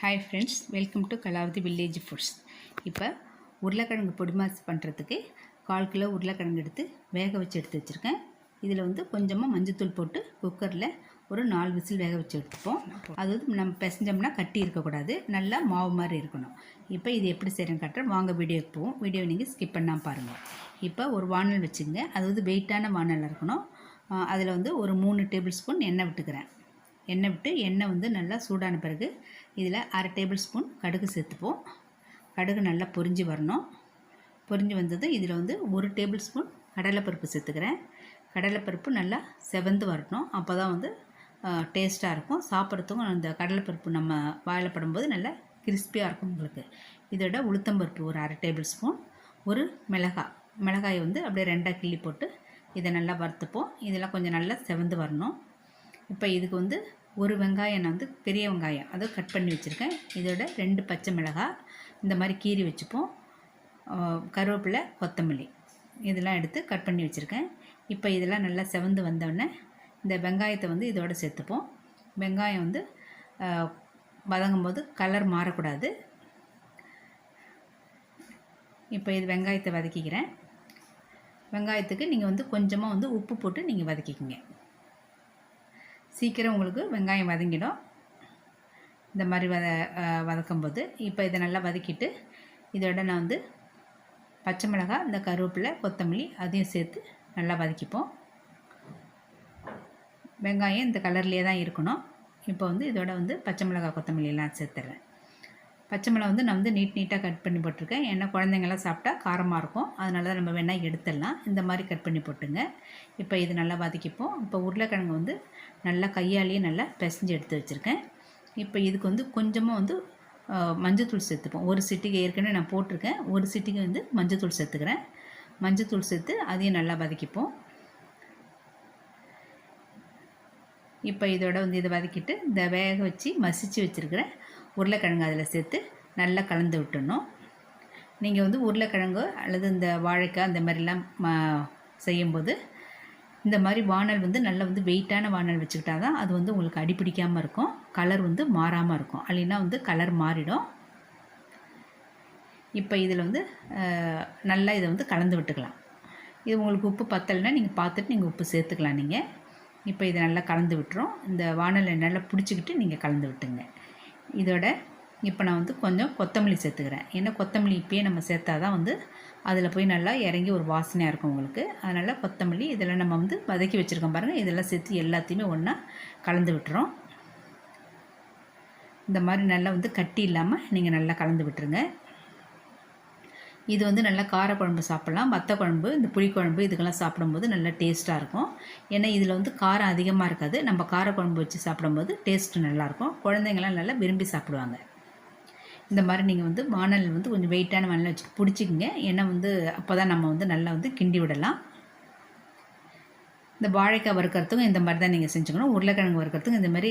Hi friends welcome to Kalavathi village foods இப்போ உருளைக்கிழங்கு பொடி மாஸ் பண்ணுறதுக்கு கால் கிலோ உருளைக்கிழங்கு எடுத்து வேக வச்சு எடுத்து வச்சுருக்கேன். இதில் வந்து கொஞ்சமாக மஞ்சத்தூள் போட்டு குக்கரில் ஒரு நாலு விசில் வேக வச்சு எடுத்துப்போம். அது வந்து நம்ம பிசைஞ்சோம்னா கட்டி இருக்கக்கூடாது நல்லா மாவு மாதிரி இருக்கணும். இப்போ இது எப்படி செய்கிறேன்னு காட்டுறேன். வாங்க வீடியோக்கு போவோம். வீடியோ நீங்கள் ஸ்கிப் பண்ணால் பாருங்கள் இப்போ ஒரு வானல் வச்சுங்க. அது வந்து வெயிட்டான வானல் இருக்கணும். அதில் வந்து ஒரு மூணு டேபிள் ஸ்பூன் எண்ணெய் விட்டுக்கிறேன். எண்ணெய் விட்டு எண்ணெய் வந்து நல்லா சூடான பிறகு இதில் அரை டேபிள் ஸ்பூன் கடுகு சேர்த்துப்போம். கடுகு நல்லா பொரிஞ்சு வரணும். பொரிஞ்சு வந்தது இதில் வந்து ஒரு டேபிள் ஸ்பூன் கடலைப்பருப்பு சேர்த்துக்கிறேன். கடலைப்பருப்பு நல்லா செவந்து வரணும். அப்போ தான் வந்து டேஸ்ட்டாக இருக்கும். சாப்பிட்றதுக்கும் அந்த கடலைப்பருப்பு நம்ம வாயில் படும்போது நல்லா கிறிஸ்பியாக இருக்கும் உங்களுக்கு. இதோட உளுத்தம்பருப்பு ஒரு அரை டேபிள் ஸ்பூன் ஒரு மிளகாய் மிளகாயை வந்து அப்படியே ரெண்டாக கிள்ளி போட்டு இதை நல்லா வறுத்துப்போம். இதெல்லாம் கொஞ்சம் நல்லா செவந்து வரணும். இப்போ இதுக்கு வந்து ஒரு வெங்காயம் நான் வந்து பெரிய வெங்காயம் அதை கட் பண்ணி வச்சுருக்கேன். இதோட ரெண்டு பச்சை மிளகாய் இந்த மாதிரி கீறி வச்சுப்போம். கருவேப்பிலை கொத்தமல்லி இதெல்லாம் எடுத்து கட் பண்ணி வச்சுருக்கேன். இப்போ இதெல்லாம் நல்லா செவந்து வந்தோடனே இந்த வெங்காயத்தை வந்து இதோட சேர்த்துப்போம். வெங்காயம் வந்து வதங்கும் போது கலர் மாறக்கூடாது. இப்போ இது வெங்காயத்தை வதக்கிக்கிறேன். வெங்காயத்துக்கு நீங்கள் வந்து கொஞ்சமாக வந்து உப்பு போட்டு நீங்கள் வதக்கிக்கிங்க. சீக்கிரம் உங்களுக்கு வெங்காயம் வதங்கிடும். இந்த மாதிரி வத வதக்கும்போது இப்போ இதை நல்லா வதக்கிட்டு இதோட நான் வந்து பச்சை மிளகாய் இந்த கருவேப்பிலை கொத்தமல்லி அதையும் சேர்த்து நல்லா வதக்கிப்போம். வெங்காயம் இந்த கலர்லேயே தான் இருக்கணும். இப்போ வந்து இதோட வந்து பச்சை மிளகாய் கொத்தமல்லியெல்லாம் சேர்த்துறேன். பச்சை மிளகா வந்து நான் வந்து நீட் நீட்டாக கட் பண்ணி போட்டிருக்கேன். ஏன்னா குழந்தைங்களாம் சாப்பிட்டா காரமாக இருக்கும். அதனால தான் நம்ம வேணால் எடுத்துடலாம். இந்த மாதிரி கட் பண்ணி போட்டுங்க. இப்போ இது நல்லா வதக்கிப்போம். இப்போ உருளைக்கிழங்கு வந்து நல்லா கையாலேயே நல்லா பிசைஞ்சு எடுத்து வச்சுருக்கேன். இப்போ இதுக்கு வந்து கொஞ்சமாக வந்து மஞ்சத்தூள் சேர்த்துப்போம். ஒரு சிட்டிக்கு ஏற்கனவே நான் போட்டிருக்கேன். ஒரு சிட்டிக்கு வந்து மஞ்சத்தூள் சேர்த்துக்கிறேன். மஞ்சத்தூள் சேர்த்து அதையும் நல்லா வதக்கிப்போம். இப்போ இதோட வந்து இதை வதக்கிட்டு இந்த வேக வச்சு மசித்து வச்சுருக்கிறேன். உருளைக்கிழங்கு அதில் சேர்த்து நல்லா கலந்து விட்டணும் நீங்கள் வந்து உருளைக்கிழங்கு அல்லது இந்த வாழைக்காய் அந்த மாதிரிலாம் செய்யும்போது இந்த மாதிரி வானல் வந்து நல்லா வந்து வெயிட்டான வானல் வச்சுக்கிட்டா தான் அது வந்து உங்களுக்கு அடிப்பிடிக்காமல் இருக்கும். கலர் வந்து மாறாமல் இருக்கும். இல்லைன்னா வந்து கலர் மாறிடும். இப்போ இதில் வந்து நல்லா இதை வந்து கலந்து விட்டுக்கலாம். இது உங்களுக்கு உப்பு பத்தலைன்னா நீங்கள் பார்த்துட்டு நீங்கள் உப்பு சேர்த்துக்கலாம் நீங்கள். இப்போ இதை நல்லா கலந்து விட்டுரும் இந்த வானலை நல்லா பிடிச்சிக்கிட்டு நீங்கள் கலந்து விட்டுங்க. இதோட இப்போ நான் வந்து கொஞ்சம் கொத்தமல்லி சேர்த்துக்கிறேன். ஏன்னா கொத்தமல்லி இப்பயே நம்ம சேர்த்தா தான் வந்து அதில் போய் நல்லா இறங்கி ஒரு வாசனையாக இருக்கும் உங்களுக்கு. அதனால் கொத்தமல்லி இதெல்லாம் நம்ம வந்து வதக்கி வச்சுருக்கோம் பாருங்கள் இதெல்லாம் சேர்த்து எல்லாத்தையுமே ஒன்றா கலந்து விட்டுறோம். இந்த மாதிரி நல்லா வந்து கட்டி இல்லாமல் நீங்கள் நல்லா கலந்து விட்டுருங்க. இது வந்து நல்லா காரக்குழம்பு சாப்பிட்லாம். வத்த குழம்பு இந்த புளிக்குழம்பு இதுக்கெல்லாம் சாப்பிடும்போது நல்லா டேஸ்ட்டாக இருக்கும். ஏன்னா இதில் வந்து காரம் அதிகமாக இருக்காது. நம்ம காரக்குழம்பு வச்சு சாப்பிடும்போது டேஸ்ட்டு நல்லாயிருக்கும் குழந்தைங்களாம் நல்லா விரும்பி சாப்பிடுவாங்க. இந்த மாதிரி நீங்கள் வந்து வானல் வந்து கொஞ்சம் வெயிட்டான வானல் வச்சு பிடிச்சிக்கிங்க. ஏன்னா வந்து அப்போ தான் நம்ம வந்து நல்லா வந்து கிண்டி விடலாம். இந்த வாழைக்காய் வறுக்கிறதுக்கும் இந்த மாதிரி தான் நீங்கள் செஞ்சுக்கணும். உருளைக்கிழங்கு வறுக்கிறதுக்கும் இந்த மாதிரி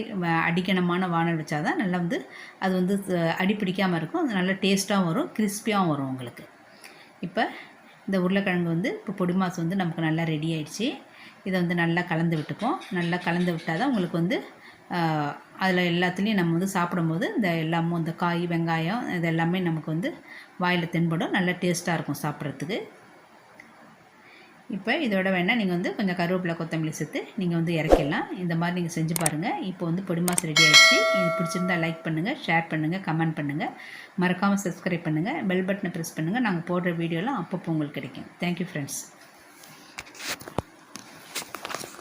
அடிக்கணமான வானல் வச்சா தான் நல்லா வந்து அது வந்து அடி பிடிக்காமல் இருக்கும். அது நல்லா டேஸ்ட்டாகவும் வரும் கிறிஸ்பியாகவும் வரும் உங்களுக்கு. இப்போ இந்த உருளைக்கிழங்கு வந்து இப்போ பொடி மாசு வந்து நமக்கு நல்லா ரெடி ஆயிடுச்சு. இதை வந்து நல்லா கலந்து விட்டுப்போம். நல்லா கலந்து விட்டால் தான் உங்களுக்கு வந்து அதில் எல்லாத்துலேயும் நம்ம வந்து சாப்பிடும்போது இந்த எல்லாமும் இந்த காய் வெங்காயம் இது எல்லாமே நமக்கு வந்து வாயில் தென்படும். நல்லா டேஸ்ட்டாக இருக்கும் சாப்பிட்றதுக்கு. இப்போ இதோட வேணால் நீங்கள் வந்து கொஞ்சம் கருவேப்பிலை கொத்தமல்லி சேர்த்து நீங்கள் வந்து இறக்கிடலாம். இந்த மாதிரி நீங்கள் செஞ்சு பாருங்கள் இப்போ வந்து பொடிமாஸ் ரெடி ஆகிடுச்சு இது பிடிச்சிருந்தா லைக் பண்ணுங்கள் ஷேர் பண்ணுங்கள் கமெண்ட் பண்ணுங்கள் மறக்காமல் சப்ஸ்கிரைப் பண்ணுங்கள் பெல் பட்டனை ப்ரெஸ் பண்ணுங்கள் நாங்கள் போடுற வீடியோலாம் அப்பப்போ உங்களுக்கு கிடைக்கும். Thank you friends